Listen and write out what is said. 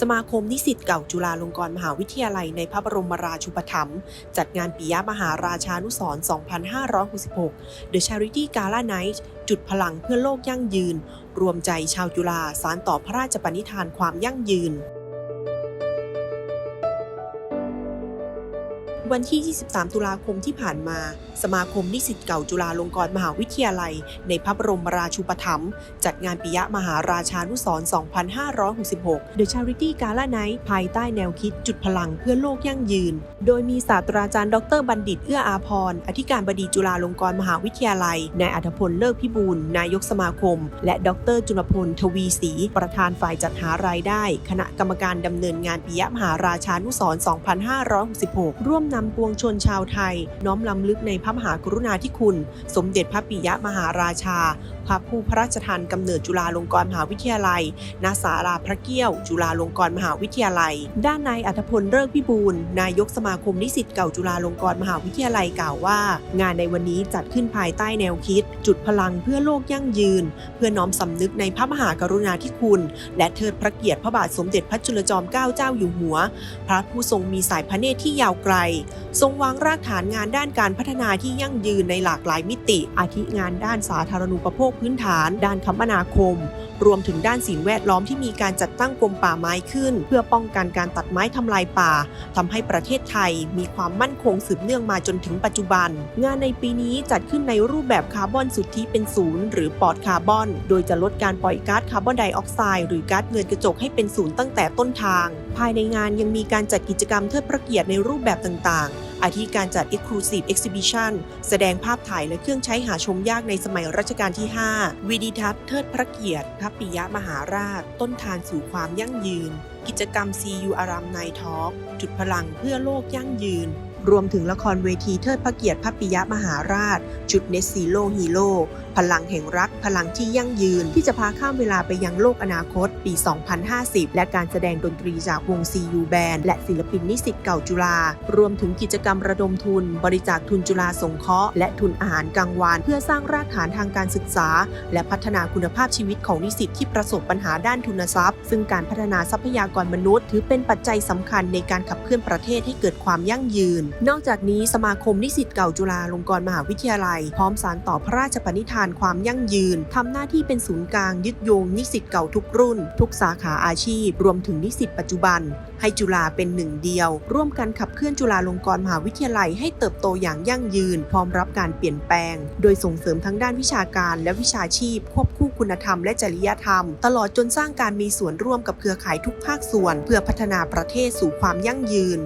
สมาคมนิสิตเก่าจุฬาลงกรณ์มหาวิทยาลัยในพระบรมราชูปถัมภ์จัดงานปิยมหาราชานุสรณ์2566 The Charity Gala Night จุดพลังเพื่อโลกยั่งยืน รวมใจชาวจุฬาสารต่อพระราชปณิธานความยั่งยืน วันที่ 23 ตุลาคมที่ผ่านมา สมาคมนิสิตเก่าจุฬาลงกรณ์มหาวิทยาลัย ในพระบรมราชูปถัมภ์จัดงานปิยมหาราชานุสรณ์2566 The Charity Gala Night ภายใต้แนวคิดจุดพลังเพื่อโลกยั่งยืน โดยมีศาสตราจารย์ดรบัณฑิตเอื้ออาพร อธิการบดีจุฬาลงกรณ์มหาวิทยาลัย นายอัธพลเลิกพิบูลนายกสมาคม และดรจุลพลทวีศรีประธานฝ่ายจัดหารายได้ คณะกรรมการดำเนินงานปิยมหาราชานุสรณ์2566 ร่วมนำปวงชนชาวไทย น้อมลำลึกในพระมหากรุณาธิคุณ สมเด็จพระปิยมหาราชา พระผู้พระราชทานกำเนิดจุฬาลงกรณ์มหาวิทยาลัย ณ ศาลาพระเกี้ยว จุฬาลงกรณ์มหาวิทยาลัย ด้านนายอัธพลเลิกพิบูลนายกสมาคมนิสิตเก่าจุฬาลงกรณ์มหาวิทยาลัยกล่าวว่า งานในวันนี้จัดขึ้นภายใต้แนวคิด จุดพลังเพื่อโลกยั่งยืน เพื่อน้อมสำนึกในพระมหากรุณาธิคุณ และเทิดพระเกียรติพระบาทสมเด็จพระจุลจอมเกล้าเจ้าอยู่หัว พระผู้ทรงมีสายพระเนตรที่ยาวไกลทรงวางรากฐานงานด้านการพัฒนาที่ยั่งยืนในหลากหลายมิติ อาทิงานด้านสาธารณูปโภคพื้นฐาน ด้านคมนาคม รวมถึงด้านสิ่งแวดล้อมที่มีการจัดตั้งกรมป่าไม้ขึ้น เพื่อป้องกันการตัดไม้ทำลายป่าทำให้ประเทศไทยมีความมั่นคงสืบเนื่องมาจนถึงปัจจุบัน งานในปีนี้จัดขึ้นในรูปแบบคาร์บอนสุทธิเป็นศูนย์หรือปอดคาร์บอน โดยจะลดการปล่อยก๊าซคาร์บอนไดออกไซด์หรือก๊าซเรือนกระจกให้เป็นศูนย์ตั้งแต่ต้นทาง ภายในงานยังมีการจัดกิจกรรมเทิดพระเกียรติในรูปแบบต่างๆ อาทิการจัด Exclusive Exhibition แสดงภาพถ่ายและเครื่องใช้หาชมยากในสมัยรัชกาลที่ 5 วิดิทัศน์เทิดพระเกียรติพระปิยะมหาราช ต้นทานสู่ความยั่งยืน กิจกรรม CU อารามไนทอกจุดพลังเพื่อโลกยั่งยืน รวมถึงละครเวทีเทิดพระเกียรติพระปิยมหาราชชุดเนสซีโ o ฮีโร่พลังแห่งรัก พลังที่ยั่งยืน ที่จะพาข้ามเวลาไปยังโลกอนาคต ปี 2050 และการแสดงดนตรีจากวง CU Band และศิลปินนิสิตเก่าจุฬา รวมถึงกิจกรรมระดมทุน บริจาคทุนจุฬาสงเคราะห์และทุนอาหารกลางวัน เพื่อสร้างรากฐานทางการศึกษา และพัฒนาคุณภาพชีวิตของนิสิตที่ประสบปัญหาด้านทุนทรัพย์ ซึ่งการพัฒนาทรัพยากรมนุษย์ ถือเป็นปัจจัยสำคัญในการขับเคลื่อนประเทศให้เกิดความยั่งยืนนอกจากนี้สมาคมนิสิตเก่าจุฬาลงกรณ์มหาวิทยาลัย พร้อมสารต่อพระราชปณิธานความยั่งยืนทำหน้าที่เป็นศูนย์กลางยึดโยงนิสิตเก่าทุกรุ่น ทุกสาขาอาชีพ รวมถึงนิสิตปัจจุบัน ให้จุฬาเป็นหนึ่งเดียว ร่วมกันขับเคลื่อนจุฬาลงกรณ์มหาวิทยาลัยให้เติบโตอย่างยั่งยืน พร้อมรับการเปลี่ยนแปลง โดยส่งเสริมทั้งด้านวิชาการและวิชาชีพ ควบคู่คุณธรรมและจริยธรรม ตลอดจนสร้างการมีส่วนร่วมกับเครือข่ายทุกภาคส่วน เพื่อพัฒนาประเทศสู่ความยั่งยืน